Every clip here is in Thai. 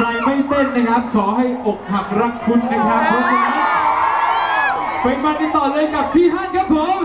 ใครไม่เต้นนะครับ ขอให้อกหักรักคุณนะครับ เพราะฉะนั้นไปมานกัต่อเลยกับพี่ฮั่นครับผม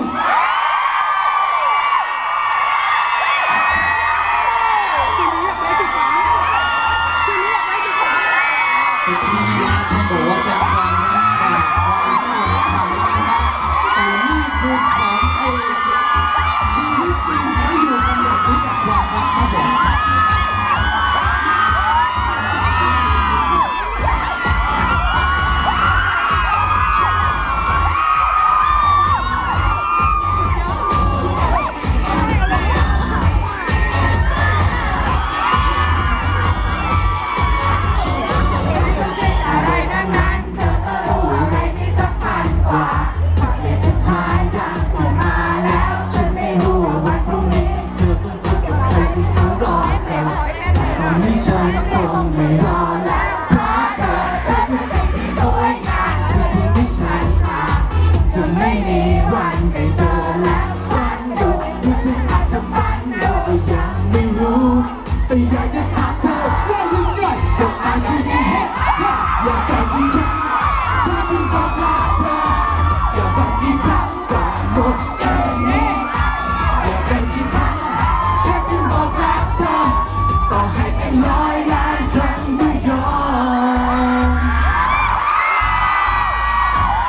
อยากจะถาเธอว่ายังไงอยากการที่มีเหตุอยากการที่รักเธอฉันก็พลาดเธออยากการที่รักจาหมดเองอยากการที่รักแค่ฉันบอกเธอต่อให้เป็น้อยล้าทั้งไม่ยอม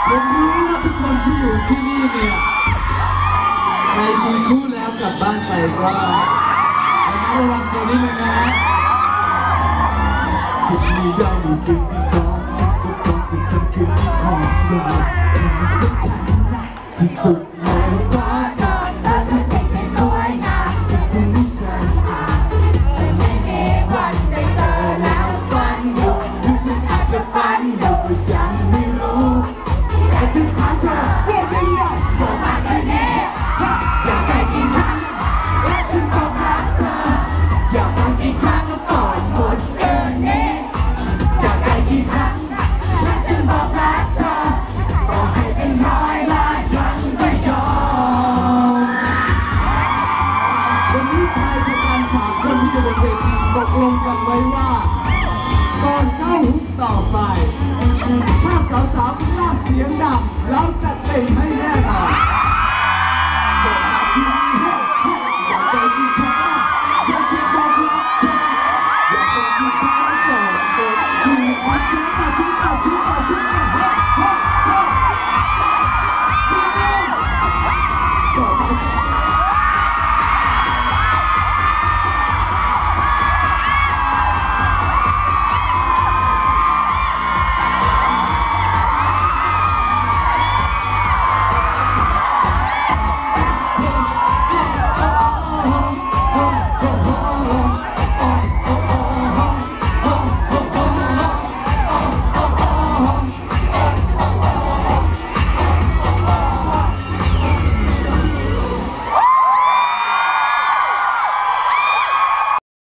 ผมรู้นะทุกคนอยู่ที่นี่เนี่ยใครมีคู่แล้วกลับบ้านไปก็ Yeah.